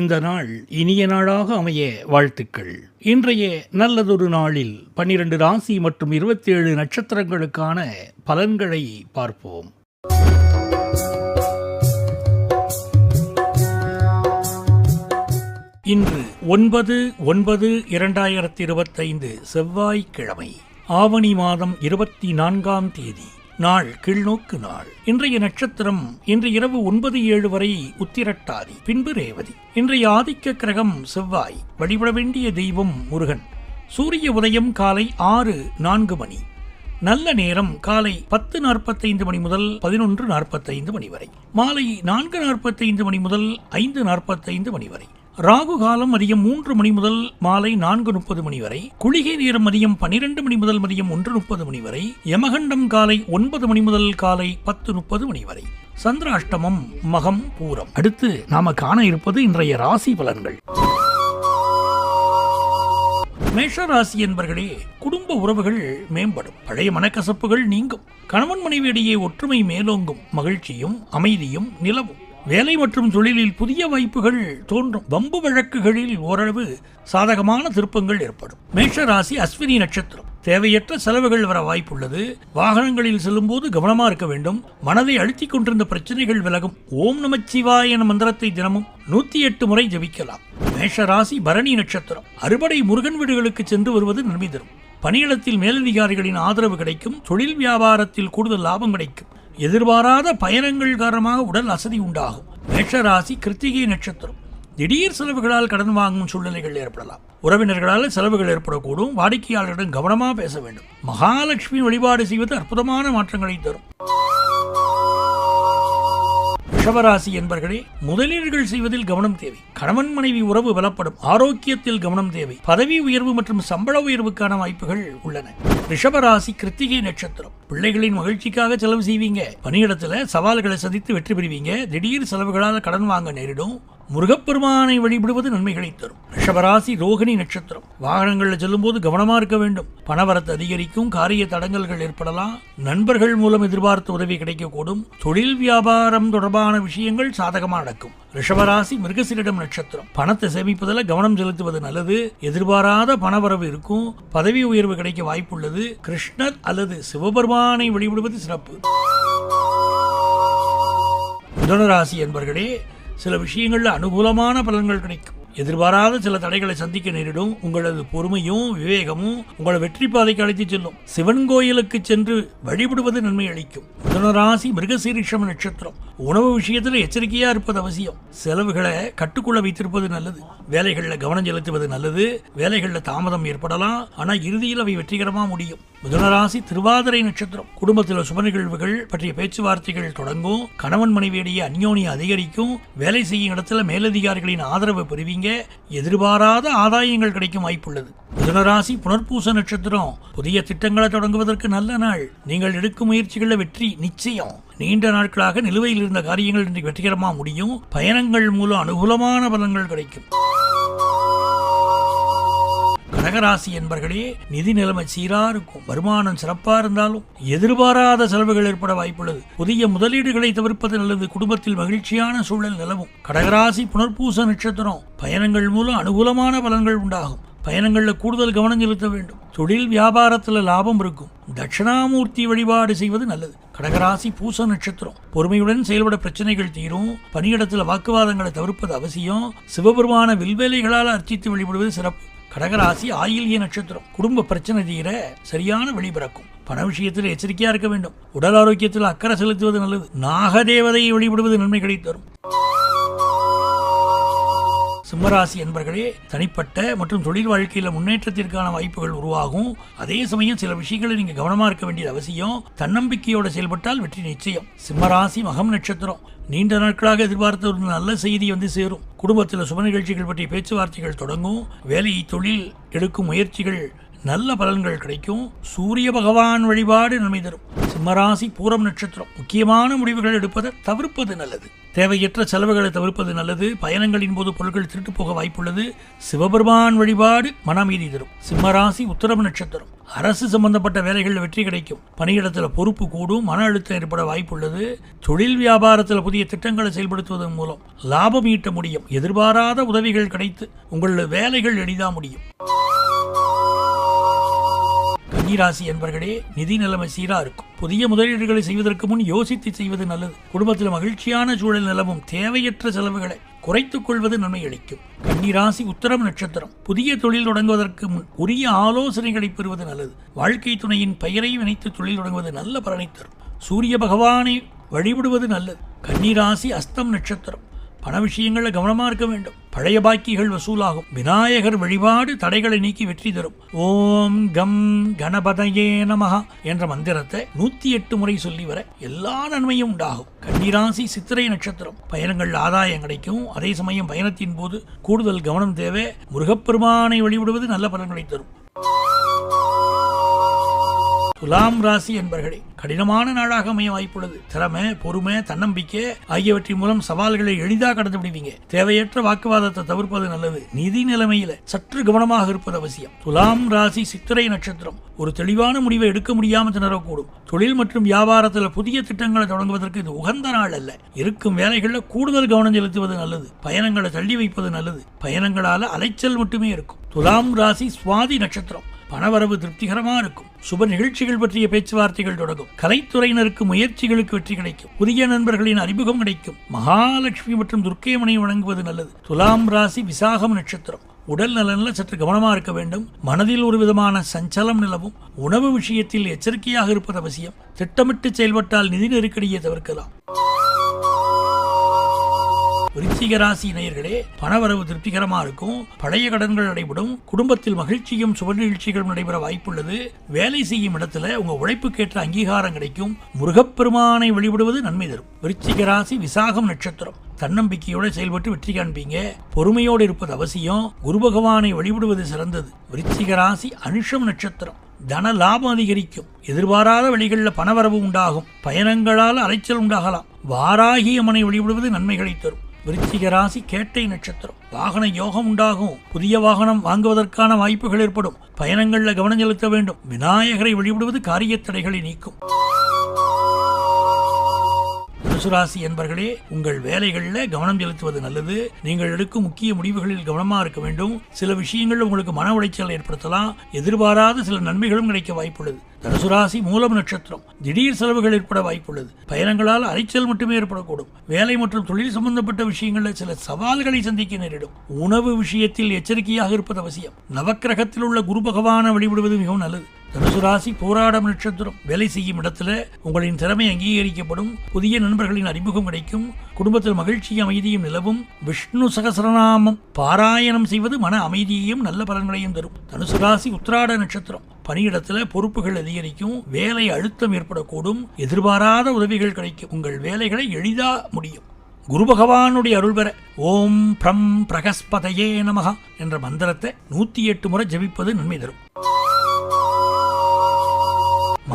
இந்த நாள் இனிய நாளாக அமைய வாழ்த்துக்கள். இன்றைய நல்லதொரு நாளில் பன்னிரண்டு ராசி மற்றும் இருபத்தேழு நட்சத்திரங்களுக்கான பலன்களை பார்ப்போம். இன்று ஒன்பது ஒன்பது இரண்டாயிரத்தி இருபத்தைந்து செவ்வாய்க்கிழமை ஆவணி மாதம் இருபத்தி நான்காம் தேதி. நாள் கீழ்நோக்கு நாள். இன்றைய நட்சத்திரம் இன்று இரவு ஒன்பது ஏழு வரை உத்திரட்டாதி பின்பு ரேவதி. இன்றைய ஆதிக்க கிரகம் செவ்வாய் வழிபட வேண்டிய தெய்வம் முருகன். சூரிய உதயம் காலை ஆறு நான்கு மணி. நல்ல நேரம் காலை பத்து நாற்பத்தைந்து மணி முதல் பதினொன்று நாற்பத்தைந்து மணி வரை. மாலை நான்கு நாற்பத்தைந்து மணி முதல் ஐந்து நாற்பத்தைந்து மணி வரை. ராகு காலம் மதியம் மூன்று மணி முதல் மாலை நான்கு முப்பது மணி வரை குளிகை நேரம் மதியம் பனிரெண்டு மணி முதல் மதியம் ஒன்று முப்பது மணி வரை யமகண்டம் காலை ஒன்பது மணி முதல் காலை பத்து முப்பது மணி வரை. சந்திராஷ்டமம் மகம் பூரம். அடுத்து நாம காண இருப்பது இன்றைய ராசி பலன்கள். மேஷராசி என்பர்களே குடும்ப உறவுகள் மேம்படும். பழைய மனக்கசப்புகள் நீங்கும். கணவன் மனைவியிடையே ஒற்றுமை மேலோங்கும். மகிழ்ச்சியும் அமைதியும் நிலவும். வேலை மற்றும் தொழிலில் புதிய வாய்ப்புகள் தோன்றும். வம்பு வழக்குகளில் ஓரளவு சாதகமான திருப்பங்கள் ஏற்படும். மேஷ ராசி அஸ்வினி நட்சத்திரம். தேவையற்ற செலவுகள் வர வாய்ப்புள்ளது. வாகனங்களில் செல்லும்போது கவனமா இருக்க வேண்டும். மனதை அழுத்திக் கொண்டிருந்த பிரச்சனைகள் விலகும். ஓம் நமச்சிவாய என மந்திரத்தை தினமும் நூத்தி எட்டு முறை ஜபிக்கலாம். மேஷராசி பரணி நட்சத்திரம். அறுபடை முருகன் வீடுகளுக்கு சென்று வருவது நன்மை தரும். பணியிடத்தில் மேலதிகாரிகளின் ஆதரவு கிடைக்கும். தொழில் வியாபாரத்தில் கூடுதல் லாபம் கிடைக்கும். எதிர்பாராத பயணங்கள் காரணமாக உடல் அசதி உண்டாகும். மேஷராசி கிருத்திகை நட்சத்திரம். திடீர் செலவுகளால் கடன் வாங்கும் சூழ்நிலைகள் ஏற்படலாம். உறவினர்களால் செலவுகள் ஏற்படக்கூடும். வாடிக்கையாளர்களிடம் கவனமாக பேச வேண்டும். மகாலட்சுமி வழிபாடு செய்வது அற்புதமான மாற்றங்களை தரும். ரிஷபராசி என்பர்களே முதலீடுகள் செய்வதில் கவனம் தேவை. கணவன் மனைவி உறவு பலப்படும். ஆரோக்கியத்தில் கவனம் தேவை. பதவி உயர்வு மற்றும் சம்பள உயர்வுக்கான வாய்ப்புகள் உள்ளன. ரிஷபராசி கிருத்திகை நட்சத்திரம். பிள்ளைகளின் மகிழ்ச்சிக்காக செலவு செய்வீங்க. பணியிடத்துல சவால்களை சந்தித்து வெற்றி பெறுவீங்க. திடீர் செலவுகளால் கடன் வாங்க நேரிடும். முருகப்பெருமானை வழிபடுவது நன்மைகளை தரும். ரிஷபராசி ரோகிணி நட்சத்திரம். வாகனங்களில் செல்லும்போது கவனமா இருக்க வேண்டும். பணவரத்து அதிகரிக்கும் காரிய தடங்கல்கள் ஏற்படலாம். நண்பர்கள் மூலம் எதிர்பார்த்த உதவி கிடைக்கக்கூடும். தொழில் வியாபாரம் தொடர்பான விஷயங்கள் சாதகமாக நடக்கும். ரிஷபராசி மிருகசிரிடம் நட்சத்திரம். பணத்தை சேமிப்பதில் கவனம் செலுத்துவது நல்லது. எதிர்பாராத பணவரவு இருக்கும். பதவி உயர்வு கிடைக்க வாய்ப்புள்ளது. கிருஷ்ணர் அல்லது சிவபெருமானை வழிபடுவது சிறப்பு. மிதுனராசி என்பர்களே சில விஷயங்களில் அனுகூலமான பலன்கள் கிடைக்கும். எதிர்பாராத சில தடைகளை சந்திக்க நேரிடும். உங்களது பொறுமையும் விவேகமும் உங்களை வெற்றி பாதைக்கு அழைத்துச் செல்லும். சிவன் கோயிலுக்கு சென்று வழிபடுவது நன்மை அளிக்கும். மிதுனராசி மிருகசீரிஷம் நட்சத்திரம். உணவு விஷயத்தில் எச்சரிக்கையா இருப்பது அவசியம். செலவுகளை கட்டுக்குள்ள வைத்திருப்பது நல்லது. வேலைகளில் கவனம் செலுத்துவது நல்லது. வேலைகளில் தாமதம் ஏற்படலாம். ஆனால் இறுதியில் அவை வெற்றிகரமாக முடியும். மிதுனராசி திருவாதிரை நட்சத்திரம். குடும்பத்தில் சுப நிகழ்வுகள் பற்றிய பேச்சுவார்த்தைகள் தொடங்கும். கணவன் மனைவியிடையே அந்யோனியம் அதிகரிக்கும். வேலை செய்யும் இடத்துல மேலதிகாரிகளின் ஆதரவு பெறுவீங்க. எதிர்பாராத ஆதாயங்கள் கிடைக்கும் வாய்ப்புள்ளது. மிதுனராசி புனர்பூச நட்சத்திரம் புதிய திட்டங்களை தொடங்குவதற்கு நல்ல நாள். நீங்கள் எடுக்கும் முயற்சிகளில் வெற்றி நிச்சயம். நீண்ட நாட்களாக நிலுவையில் இருந்த காரியங்கள் இன்றைக்கு வெற்றிகரமாக முடியும். பயணங்கள் மூலம் அனுகூலமான பலன்கள் கிடைக்கும். கடகராசி என்பர்களே நிதி நிலைமை சீரா இருக்கும் வருமானம் சிறப்பா இருந்தாலும் எதிர்பாராத செலவுகள் ஏற்பட வாய்ப்புள்ளது. புதிய முதலீடுகளை தவிர்ப்பது நல்லது. குடும்பத்தில் மகிழ்ச்சியான சூழல் நிலவும். கடகராசி புனர்பூச நட்சத்திரம் பயணங்கள் மூலம் அனுகூலமான பலன்கள் உண்டாகும். பயணங்களில் கூடுதல் கவனம் செலுத்த வேண்டும். தொழில் வியாபாரத்தில் லாபம் இருக்கும். தட்சிணாமூர்த்தி வழிபாடு செய்வது நல்லது. கடகராசி பூச நட்சத்திரம் பொறுமையுடன் செயல்பட பிரச்சனைகள் தீரும். பணியிடத்தில் வாக்குவாதங்களை தவிர்ப்பது அவசியம். சிவபெருமான வில்வேலைகளால் அர்ச்சித்து வழிபடுவது சிறப்பு. கடகராசி ஆயில்ய நட்சத்திரம். குடும்ப பிரச்சனை தீர சரியான வெளிபிறக்கும் பண விஷயத்தில் எச்சரிக்கையா இருக்க வேண்டும். உடல் ஆரோக்கியத்தில் அக்கறை செலுத்துவது நல்லது. நாகதேவதையை வழிபடுவது நன்மைகளை தரும். சிம்மராசி என்பர்களே தனிப்பட்ட மற்றும் தொழில் வாழ்க்கையில் முன்னேற்றத்திற்கான வாய்ப்புகள் உருவாகும். அதே சமயம் சில விஷயங்களை நீங்க கவனமா இருக்க வேண்டியது அவசியம். தன்னம்பிக்கையோட செயல்பட்டால் வெற்றி நிச்சயம். சிம்மராசி மகம் நட்சத்திரம். நீண்ட நாட்களாக எதிர்பார்த்த ஒரு நல்ல செய்தி வந்து சேரும். குடும்பத்தில் சுப நிகழ்ச்சிகள் பற்றிய பேச்சுவார்த்தைகள் தொடங்கும். வேலை தொழில் எடுக்கும் முயற்சிகள் நல்ல பலன்கள் கிடைக்கும். சூரிய பகவான் வழிபாடு நன்மை தரும். சிம்மராசி பூரம் நட்சத்திரம். முக்கியமான முடிவுகள் எடுப்பதை தவிர்ப்பது நல்லது. தேவையற்ற செலவுகளை தவிர்ப்பது நல்லது. பயணங்களின் போது பொருட்கள் திருட்டு போக வாய்ப்புள்ளது. சிவபெருமான் வழிபாடு மனமீதி தரும். சிம்மராசி உத்தரம் நட்சத்திரம். அரசு சம்பந்தப்பட்ட வேலைகளில் வெற்றி கிடைக்கும். பணியிடத்தில் பொறுப்பு கூடும். மன அழுத்தம் ஏற்பட வாய்ப்புள்ளது. தொழில் வியாபாரத்தில் புதிய திட்டங்களை செயல்படுத்துவதன் மூலம் லாபம் ஈட்ட முடியும். எதிர்பாராத உதவிகள் கிடைத்து உங்களுடைய வேலைகள் எளிதாக முடியும். ராசி என்பர்களே நிதி நிலைமை சீரா இருக்கும். புதிய முதலீடுகளை செய்வதற்கு முன் யோசித்து செய்வது நல்லது. குடும்பத்தில் மகிழ்ச்சியான சூழல் நிலவும் தேவையற்ற செலவுகளை குறைத்துக் கொள்வது நன்மை அளிக்கும். கன்னிராசி உத்தரம் நட்சத்திரம். புதிய தொழில் தொடங்குவதற்கு முன் உரிய ஆலோசனைகளை பெறுவது நல்லது. வாழ்க்கை துணையின் பெயரை இணைத்து தொழில் தொடங்குவது நல்ல பலனை தரும். சூரிய பகவானை வழிபடுவது நல்லது. கன்னிராசி அஸ்தம் நட்சத்திரம். பண விஷயங்களில் கவனமா இருக்க வேண்டும். பழைய பாக்கிகள் வசூலாகும். விநாயகர் வழிபாடு தடைகளை நீக்கி வெற்றி தரும். ஓம் கம் கணபதையே நமகா என்ற மந்திரத்தை நூத்தி எட்டு முறை சொல்லி வர எல்லா நன்மையும் உண்டாகும். கன்னிராசி சித்திரை நட்சத்திரம். பயணங்கள் ஆதாயம் கிடைக்கும். அதே சமயம் பயணத்தின் போது கூடுதல் கவனம் தேவை. முருகப்பெருமானை வழிபடுவது நல்ல பலன்களை தரும். துலாம் ராசி என்பர்களே கடினமான நாளாக அமைய வாய்ப்புள்ளது. திறமை பொறுமை தன்னம்பிக்கை ஆகியவற்றின் மூலம் சவால்களை எளிதாக கடந்து விடுவீங்க. தேவையற்ற வாக்குவாதத்தை தவிர்ப்பது நல்லது. நிதி நிலைமையில சற்று கவனமாக இருப்பது அவசியம். துலாம் ராசி சித்திரை நட்சத்திரம் ஒரு தெளிவான முடிவை எடுக்க முடியாம திணறக்கூடும். தொழில் மற்றும் வியாபாரத்தில் புதிய திட்டங்களை தொடங்குவதற்கு இது உகந்த நாள் அல்ல. இருக்கும் வேலைகளில் கூடுதல் கவனம் செலுத்துவது நல்லது. பயணங்களை தள்ளி வைப்பது நல்லது. பயணங்களால் அலைச்சல் மட்டுமே இருக்கும். துலாம் ராசி சுவாதி நட்சத்திரம் பணவரவு திருப்திகரமா இருக்கும். சுப நிகழ்ச்சிகள் பற்றிய பேச்சுவார்த்தைகள் தொடங்கும். கலைத்துறையினருக்கு முயற்சிகளுக்கு வெற்றி கிடைக்கும். புதிய நண்பர்களின் அறிமுகம் கிடைக்கும். மகாலட்சுமி மற்றும் துர்க்கையம்மனை வழங்குவது நல்லது. துலாம் ராசி விசாகம் நட்சத்திரம். உடல் நலனில் சற்று கவனமாக இருக்க வேண்டும். மனதில் ஒரு விதமான சஞ்சலம் நிலவும். உணவு விஷயத்தில் எச்சரிக்கையாக இருப்பது அவசியம். திட்டமிட்டு செயல்பட்டால் நிதி நெருக்கடியை தவிர்க்கலாம். விருச்சிக ராசி நேயர்களே பணவரவு திருப்திகரமா இருக்கும். பழைய கடன்கள் நடைபெறும். குடும்பத்தில் மகிழ்ச்சியும் சுப நிகழ்ச்சிகளும் நடைபெற வாய்ப்புள்ளது. வேலை செய்யும் இடத்துல உங்க உழைப்புக்கேற்ற அங்கீகாரம் கிடைக்கும். முருகப்பெருமானை வழிபடுவது நன்மை தரும். விருச்சிக ராசி விசாகம் நட்சத்திரம். தன்னம்பிக்கையோடு செயல்பட்டு வெற்றி காண்பீங்க. பொறுமையோடு இருப்பது அவசியம். குரு பகவானை வழிபடுவது சிறந்தது. விருச்சிக ராசி அனுஷம் நட்சத்திரம். தன லாபம் அதிகரிக்கும். எதிர்பாராத வழிகளில் பணவரவு உண்டாகும். பயணங்களால் அலைச்சல் உண்டாகலாம். வாராகி அம்மனை வழிபடுவது நன்மைகளை தரும். விருச்சிக ராசி கேட்டை நட்சத்திரம். வாகன யோகம் உண்டாகும். புதிய வாகனம் வாங்குவதற்கான வாய்ப்புகள் ஏற்படும். பயணங்களில் கவனம் செலுத்த வேண்டும். விநாயகரை வழிபடுவது காரிய தடைகளை நீக்கும். தனுசுராசி என்பர்களே உங்கள் வேலைகளில் கவனம் செலுத்துவது நல்லது. நீங்கள் எடுக்கும் முக்கிய முடிவுகளில் கவனமா இருக்க வேண்டும். சில விஷயங்கள் உங்களுக்கு மன உளைச்சல் ஏற்படுத்தலாம். எதிர்பாராத சில நன்மைகளும் கிடைக்க வாய்ப்புள்ளது. தனுசுராசி மூலம் நட்சத்திரம். திடீர் செலவுகள் ஏற்பட வாய்ப்புள்ளது. பயணங்களால் அலைச்சல் மட்டுமே ஏற்படக்கூடும். வேலை மற்றும் தொழில் சம்பந்தப்பட்ட விஷயங்களில் சில சவால்களை சந்திக்க நேரிடும். உணவு விஷயத்தில் எச்சரிக்கையாக இருப்பது அவசியம். நவக்கிரகத்தில் உள்ள குரு பகவானை வழிபடுவது மிகவும் நல்லது. தனுசு ராசி போராடம் நட்சத்திரம். வேலை செய்யும் இடத்துல உங்களின் திறமை அங்கீகரிக்கப்படும். புதிய நண்பர்களின் அறிமுகம் கிடைக்கும். குடும்பத்தில் மகிழ்ச்சியும் அமைதியும் நிலவும். விஷ்ணு சகசரநாமம். பாராயணம் செய்வது மன அமைதியையும் நல்ல பலன்களையும் தரும். தனுசு ராசி உத்திராட நட்சத்திரம். பணியிடத்தில் பொறுப்புகள் அதிகரிக்கும். வேலை அழுத்தம் ஏற்படக்கூடும். எதிர்பாராத உதவிகள் கிடைக்கும். உங்கள் வேலைகளை எளிதா முடியும். குரு பகவானுடைய அருள் பெற. ஓம் பிரம் பிரகஸ்பதையே நமகா என்ற மந்திரத்தை நூற்றி எட்டு முறை ஜெபிப்பது நன்மை தரும்.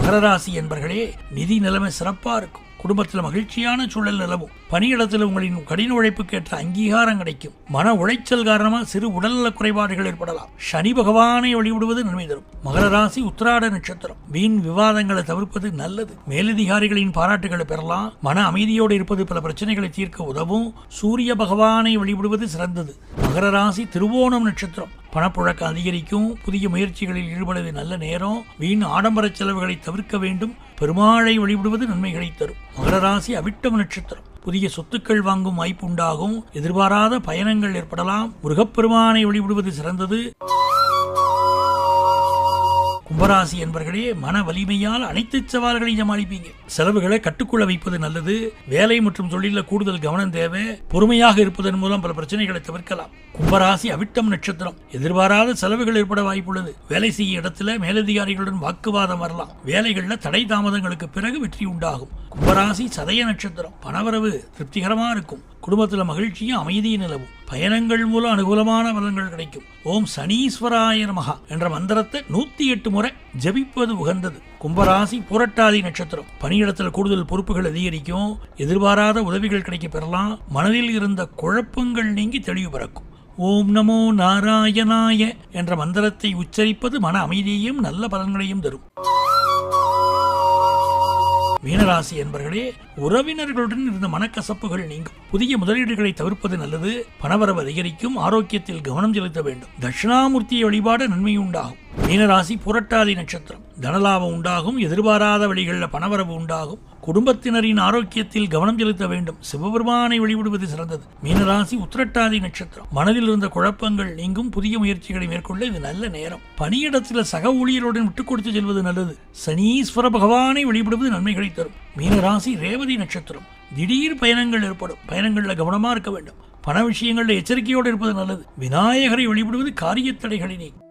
மகர ராசி என்பர்களே நிதி நிலைமை சிறப்பாக இருக்கும். குடும்பத்தில் மகிழ்ச்சியான சூழல் நிலவும். பணியிடத்தில் உங்களின் கடின உழைப்புக்கு ஏற்ற அங்கீகாரம் கிடைக்கும். மன உளைச்சல் காரணமாக சிறு உடல்நல குறைபாடுகள் ஏற்படலாம். சனி பகவானை வழிவிடுவது நன்மை தரும். மகர ராசி உத்திராட நட்சத்திரம். வீண் விவாதங்களை தவிர்ப்பது நல்லது. மேலதிகாரிகளின் பாராட்டுகளை பெறலாம். மன அமைதியோடு இருப்பது பல பிரச்சனைகளை தீர்க்க உதவும். சூரிய பகவானை வழிபடுவது சிறந்தது. மகர ராசி திருவோணம் நட்சத்திரம். பணப்புழக்கம் அதிகரிக்கும். புதிய முயற்சிகளில் ஈடுபடுவது நல்ல நேரம். வீண் ஆடம்பர செலவுகளை தவிர்க்க வேண்டும். பெருமாளை வழிபடுவது நன்மைகளை தரும். மகர ராசி அவிட்டம் நட்சத்திரம். புதிய சொத்துக்கள் வாங்கும் வாய்ப்பு உண்டாகும் எதிர்பாராத பயணங்கள் ஏற்படலாம். முருகப்பெருமானை வழிபடுவது சிறந்தது. கும்பராசி என்பர்களே மன வலிமையால் அனைத்து சவால்களையும் சமாளிப்பீங்க. செலவுகளை கட்டுக்குள்ள வைப்பது நல்லது. வேலை மற்றும் தொழிலில் கூடுதல் கவனம் தேவை. பொறுமையாக இருப்பதன் மூலம் பல பிரச்சனைகளை தவிர்க்கலாம். கும்பராசி அவிட்டம் நட்சத்திரம். எதிர்பாராத செலவுகள் ஏற்பட வாய்ப்புள்ளது. வேலை செய்ய இடத்துல மேலதிகாரிகளுடன் வாக்குவாதம் வரலாம். வேலைகளில் தடை தாமதங்களுக்கு பிறகு வெற்றி உண்டாகும். கும்பராசி சதய நட்சத்திரம். பணவரவு திருப்திகரமாக இருக்கும். குடும்பத்துல மகிழ்ச்சியும் அமைதியும் நிலவும். பயணங்கள் மூலம் அனுகூலமான பலன்கள் கிடைக்கும். ஓம் சனீஸ்வராய மகா என்ற மந்திரத்தை நூத்தி எட்டு முறை ஜபிப்பது உகந்தது. கும்பராசி புரட்டாதி நட்சத்திரம். பணியிடத்தில் கூடுதல் பொறுப்புகள் அதிகரிக்கும். எதிர்பாராத உதவிகள் கிடைக்க பெறலாம் மனதில் இருந்த குழப்பங்கள் நீங்கி தெளிவு பிறக்கும். ஓம் நமோ நாராயணாய என்ற மந்திரத்தை உச்சரிப்பது மன அமைதியையும் நல்ல பலன்களையும் தரும். மீனராசி என்பர்களே உறவினர்களுடன் இருந்த மனக்கசப்புகள் நீங்கும். புதிய முதலீடுகளை தவிர்ப்பது நல்லது. பணவரவு அதிகரிக்கும். ஆரோக்கியத்தில் கவனம் செலுத்த வேண்டும். தட்சிணாமூர்த்தியை வழிபாடு நன்மை உண்டாகும் மீனராசி புரட்டாதி நட்சத்திரம். தனலாபம் உண்டாகும் எதிர்பாராத வழிகளில் பணவரவு உண்டாகும். குடும்பத்தினரின் ஆரோக்கியத்தில் கவனம் செலுத்த வேண்டும். சிவபெருமானை வழிபடுவது சிறந்தது. மீனராசி உத்திரட்டாதி நட்சத்திரம். மனதில் இருந்த குழப்பங்கள் நீங்கும். புதிய முயற்சிகளை மேற்கொள்ள இது நல்ல நேரம். பணியிடத்தில் சக ஊழியருடன் விட்டுக் கொடுத்து செல்வது நல்லது. சனீஸ்வர பகவானை வழிபடுவது நன்மைகளை தரும். மீனராசி ரேவதி நட்சத்திரம். திடீர் பயணங்கள் ஏற்படும். பயணங்களில் கவனமா இருக்க வேண்டும். பண விஷயங்களில் எச்சரிக்கையோடு இருப்பது நல்லது. விநாயகரை வழிபடுவது காரியத்தடைகளை நீக்கும்.